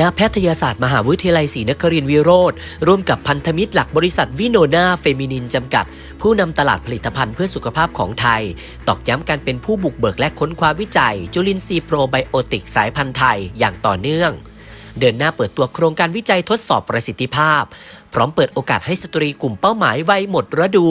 ณะแพทยศาสตร์มหาวิทยาลัยศรีนครินทร์วิโรธร่วมกับพันธมิตรหลักบริษัทวิโนนาเฟมินินจำกัด ผู้นำตลาดผลิตภัณฑ์เพื่อสุขภาพของไทย ตอกย้ำการเป็นผู้บุกเบิกและค้นคว้าวิจัย จุลินทรีย์โปรไบโอติกสายพันธุ์ไทยอย่างต่อเนื่องเดินหน้าเปิดตัวโครงการวิจัยทดสอบประสิทธิภาพ พร้อมเปิดโอกาสให้สตรีกลุ่มเป้าหมายวัยหมดฤดู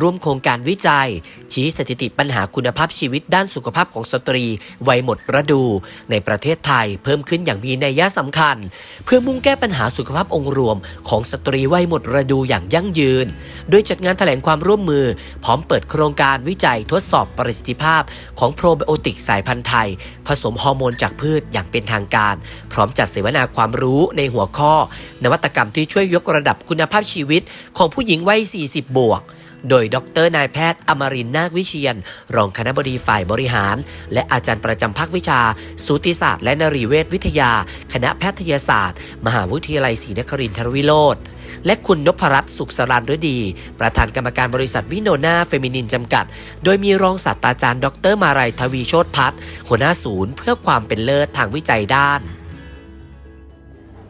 ร่วมโครงการวิจัย ชี้สถิติปัญหาคุณภาพชีวิตด้านสุขภาพของสตรีวัยหมดฤดู ในประเทศไทยเพิ่มขึ้นอย่างมีนัยสำคัญ เพื่อมุ่งแก้ปัญหาสุขภาพองค์รวม ของสตรีวัยหมดฤดูอย่างยั่งยืน โดยจัดงานแถลงความร่วมมือ พร้อมเปิดโครงการวิจัยทดสอบประสิทธิภาพ ของโปรไบโอติกสายพันธุ์ไทย ผสมฮอร์โมนจากพืชอย่างเป็นทางการ พร้อมจัดเสวนาความรู้ในหัวข้อ นวัตกรรมที่ช่วยยกระดับคุณภาพชีวิตของผู้หญิงวัย 40 บวก โดยดรนายแพทย์อมรินนาควิเชียน รองคณะบดีฝ่ายบริหาร และอาจารย์ประจำภาควิชา สูติศาสตร์และนรีเวชวิทยา คณะแพทยศาสตร์ มหาวิทยาลัยศรีนครินทรวิโรธและคุณนพรัตน์สุขสรานฤดี ประธานกรรมการบริษัทวิโนนาเฟมินินจำกัด โดยมีรองศาสตราจารย์ ดรมาลัยทวีโชตพัฒน์หัวหน้าศูนย์ เพื่อความเป็นเลิศทางวิจัยด้าน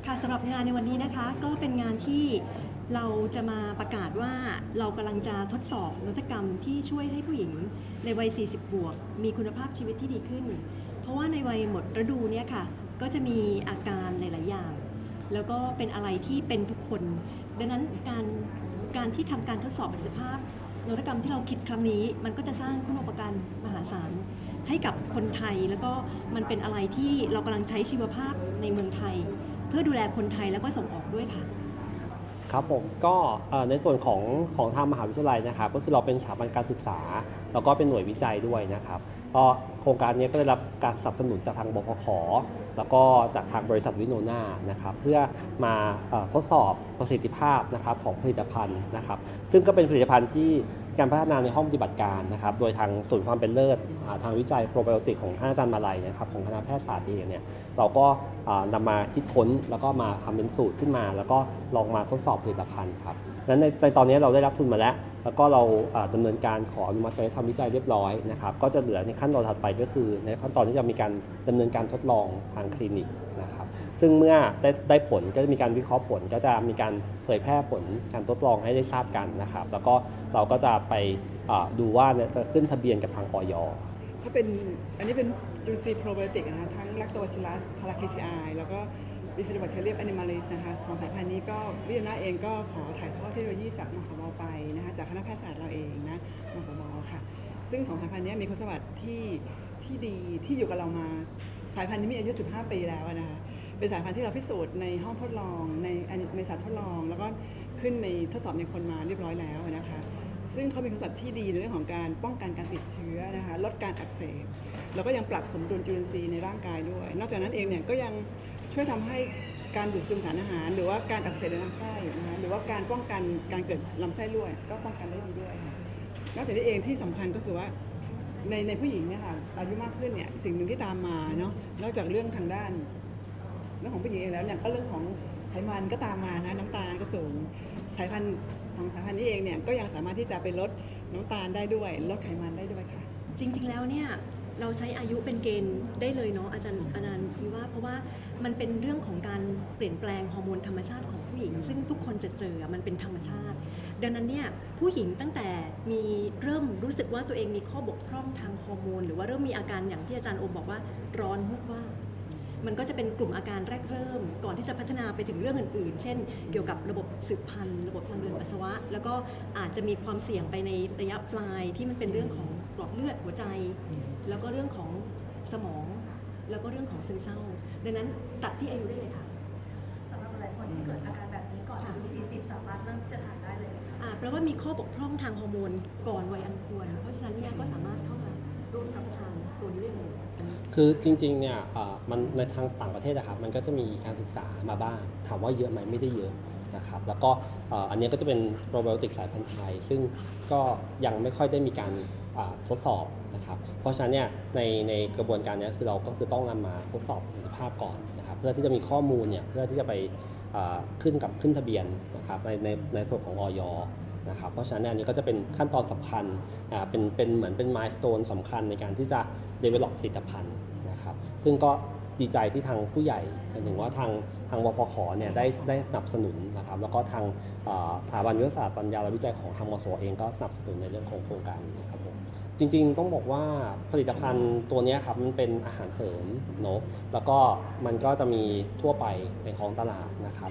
ค่ะสำหรับงานในวันนี้นะคะก็เป็นงานที่เรา จะมาประกาศว่าเรากำลังจะทดสอบนวัตกรรมที่ช่วยให้ผู้หญิงในวัย 40 บวก มีคุณภาพชีวิตที่ดีขึ้น เพราะว่าในวัยหมดฤดูเนี่ยค่ะ ก็จะมีอาการหลาย ๆ อย่าง แล้วก็เป็นอะไรที่เป็นทุกคน ดังนั้นการการที่ทำการทดสอบประสิทธิภาพนวัตกรรมที่เราคิดครั้งนี้ มันก็จะสร้างคุณูปการมหาศาลให้กับคนไทยแล้วก็มันเป็นอะไรที่เรากำลังใช้ชีวภาพในเมืองไทย เพื่อดูแลคนไทยแล้วก็ส่งออกด้วยค่ะ ครับผมก็ในส่วนของของทางมหาวิทยาลัยนะครับ ก็คือเราเป็นสถาบันการศึกษา แล้วก็เป็นหน่วยวิจัยด้วยนะครับก็โครงการนี้ก็ได้รับการสนับสนุนจากทางบพคแล้วก็จากทางบริษัทวิโนนานะครับเพื่อมาอทดสอบประสิทธิภาพนะครับของผลิตภัณฑ์นะครับ ซึ่งก็เป็นผลิตภัณฑ์ที่ การพัฒนาในห้องปฏิบัติการนะครับ โดยทางศูนย์ความเป็นเลิศทางวิจัยโปรไบโอติกของท่านอาจารย์มาลัยนะครับของคณะแพทยศาสตร์เองเนี่ยเราก็นำนำมาคิดค้นแล้วก็มาทำเป็นสูตรขึ้นมา แล้วก็ลองมาทดสอบผลิตภัณฑ์ครับนั้นในในตอนนี้เราได้รับทุนมาแล้ว แล้วก็เราอ่าดำเนินการขออนุมัติการทำวิจัยเรียบร้อยนะครับ ก็จะเหลือในขั้นตอนถัดไปก็คือ ในขั้นตอนที่จะมีการดำเนินการทดลองทางคลินิกนะครับ ซึ่งเมื่อได้ได้ผลก็จะมีการวิเคราะห์ผล ก็จะมีการเผยแพร่ผลการทดลองให้ได้ทราบกันนะครับ แล้วก็เราก็จะไปดูว่าจะขึ้นทะเบียนกับทางออยถ้าเป็นอันนี้เป็นจูซีโปรไบโอติกนะคะทั้งแลคโตบาซิลัสพาราเคซีไอแล้วก็ บิฟิโดแบคทีเรียมแอนิมาลิสนะคะสองสายพันธุ์นี้ก็วิทยานาเองก็ขอถ่ายทอดเทคโนโลยีจากมสวไปนะคะจากคณะแพทยศาสตร์เราเองนะมสวค่ะ ซึ่งสองสายพันธุ์นี้มีคุณสมบัติที่ที่ดีที่อยู่กับเรามาสายพันธุ์นี้มีอายุ 15 ปีแล้วนะคะเป็นสายพันธุ์ที่เราพิสูจน์ในห้องทดลองในในสัตว์ทดลอง แล้วก็ขึ้นในทดสอบในคนมาเรียบร้อยแล้วนะคะซึ่งเขามีคุณสมบัติที่ดีในเรื่องของการป้องกันการติดเชื้อนะคะลดการอักเสบแล้วก็ยังปรับสมดุลจุลินทรีย์ในร่างกายด้วย นอกจากนั้นเองเนี่ยก็ยัง ช่วยทำให้การดูดซึมสารอาหาร หรือว่าการอักเสบในลำไส้นะคะหรือว่าการป้องกันการเกิดลำไส้รั่วก็ป้องกันได้ดีด้วยค่ะนอกจากนี้เองที่สำคัญก็คือว่าในในผู้หญิงเนี่ยค่ะอายุมากขึ้นเนี่ยสิ่งหนึ่งที่ตามมาเนาะนอกจากเรื่องทางด้านเรื่องของผู้หญิงเองแล้วเนี่ยก็เรื่องของไขมันก็ตามมานะน้ำตาลก็สูงสายพันธุ์ของสายพันธุ์นี้เองเนี่ยก็ยังสามารถที่จะไปลดน้ำตาลได้ด้วยลดไขมันได้ด้วยค่ะ จริง ๆ แล้วเนี่ย เราใช้อายุเป็นเกณฑ์ได้เลยเนาะอาจารย์อาจารย์คิดว่าเพราะว่ามันเป็นเรื่องของการเปลี่ยนแปลงฮอร์โมนธรรมชาติของผู้หญิง ซึ่งทุกคนจะเจอมันเป็นธรรมชาติ ดังนั้นเนี่ยผู้หญิงตั้งแต่มีเริ่มรู้สึกว่าตัวเองมีข้อบกพร่องทางฮอร์โมนหรือว่าเริ่มมีอาการอย่างที่อาจารย์โอมบอกว่าร้อนมุกว่า มันก็จะเป็นกลุ่มอาการแรกเริ่ม ก่อนที่จะพัฒนาไปถึงเรื่องอื่นๆ เช่น เกี่ยวกับระบบสืบพันธุ์ระบบทางเดินปัสสาวะ แล้วก็อาจจะมีความเสี่ยงไปในระยะปลายที่มันเป็นเรื่องของหลอดเลือดหัวใจ แล้วก็เรื่องของสมอง แล้วก็เรื่องของซึมเศร้า ดังนั้นตัดที่อายุได้เลยค่ะสำหรับหลายคนที่เกิดอาการแบบนี้ก่อนอายุ40สามารถเริ่มที่จะทานได้เลยไหมคะอ่าแปลว่ามีข้อบกพร่องทางฮอร์โมนก่อนวัยอันควร เพราะฉะนั้นเนี่ยก็สามารถเข้ามา ร่วมรับทานตัวนี้ได้เลยคือจริงๆเนี่ยมันในทางต่างประเทศนะครับมันก็จะมีการศึกษามาบ้าง ถามว่าเยอะไหมไม่ได้เยอะนะครับแล้วก็อันนี้ก็จะเป็นโปรไบโอติกสายพันธุ์ไทย ซึ่งก็ยังไม่ค่อยได้มีการทดสอบนะครับเพราะฉะนั้นเนี่ยในในกระบวนการนี้คือเราก็คือต้องนำมาทดสอบประสิทธิภาพก่อนนะครับเพื่อที่จะมีข้อมูลเนี่ยเพื่อที่จะไปขึ้นกับขึ้นทะเบียนนะครับในในในส่วนของออย นะครับเพราะฉะนั้นอันนี้ก็จะเป็นขั้นตอนสำคัญอ่าเป็นเป็นเหมือนเป็นมายสเตนสำคัญในการที่จะ develop ผลิตภัณฑ์นะครับซึ่งก็ดีใจที่ทางผู้ใหญ่หมายถึงว่าทางทางวพขเนี่ยได้ได้สนับสนุนนะครับแล้วก็ทางสถาบันวิทยาศาสตร์ปัญญาและวิจัยของทางมสวเองก็สนับสนุนในเรื่องของโครงการนี้ครับผมจริงๆ ต้องบอกว่าผลิตภัณฑ์ตัวนี้ครับมันเป็นอาหารเสริมเนอะแล้วก็มันก็จะมีทั่วไปในท้องตลาดนะครับ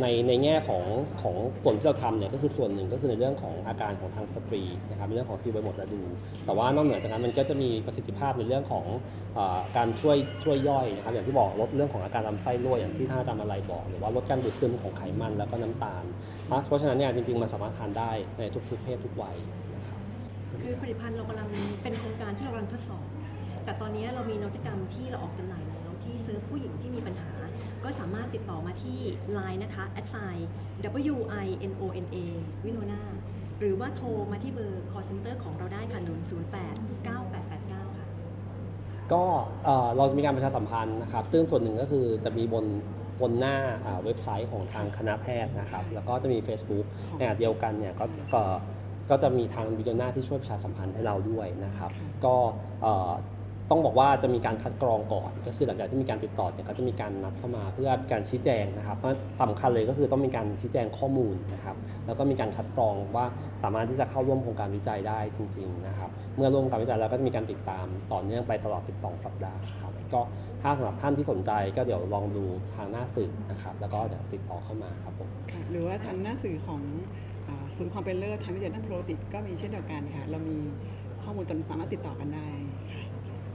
ในในแง่ของของส่วนที่เราทำเนี่ยก็คือส่วนหนึ่งก็คือในเรื่องของอาการของทางสตรีนะครับในเรื่องของซีไวหมดระดู แต่ว่านอกเหนือจากนั้นมันก็จะมีประสิทธิภาพในเรื่องของอการช่วยช่วยย่อยนะครับอย่างที่บอกลดเรื่องของอาการลำไส้รั่วอย่างที่ท่านอาจารย์มาลัยบอก หรือว่าลดการดูดซึมของไขมันแล้วก็น้ำตาล เพราะฉะนั้นเนี่ยจริงๆมันสามารถทานได้ในทุกๆเพศทุกวัยนะครับคือผลิตภัณฑ์เรากำลังเป็นโครงการที่เรากำลังทดสอบแต่ตอนนี้เรามีนวัตกรรมที่เราออกจำหน่ายแล้วที่ซื้อผู้หญิงที่มีปัญหา ก็สามารถติดต่อมาที่ Line นะคะ a s i w i n o n a วิโนนาหรือว่าโทรมาที่เบอร์ call center ของเราได้ค่ะ 089889 ค่ะ ก็เอ่อเราจะมีการประชาสัมพันธ์นะครับ ซึ่งส่วนหนึ่งก็คือจะมีบนบนหน้าอ่าเว็บไซต์ของทางคณะแพทย์นะครับ แล้วก็จะมี Facebook ในขณะเดียวกันเนี่ยก็ก็ก็จะมีทางวิดีโอหน้าที่ช่วยประชาสัมพันธ์ให้เราด้วยนะครับ ก็เอ่อ ต้องบอกว่าจะมีการคัดกรองก่อน ก็คือหลังจากที่มีการติดต่อเนี่ยก็จะมีการนัดเข้ามาเพื่อการชี้แจงนะครับเพราะสำคัญเลยก็คือต้องมีการชี้แจงข้อมูลนะครับ แล้วก็มีการคัดกรองว่าสามารถที่จะเข้าร่วมโครงการวิจัยได้จริง ๆนะครับ เมื่อร่วมการวิจัยแล้วก็จะมีการติดตามต่อเนื่องไปตลอด 12 สัปดาห์ครับก็ถ้าสำหรับท่านที่สนใจก็เดี๋ยวลองดูทางหน้าสื่อนะครับ แล้วก็เดี๋ยวติดต่อเข้ามาครับผมค่ะหรือว่าทางหน้าสื่อของศูนย์ความเป็นเลิศทางวิจัยด้านโปรติกก็มีเช่นเดียวกันค่ะเรามีข้อมูลตอนสามารถติดต่อกันได้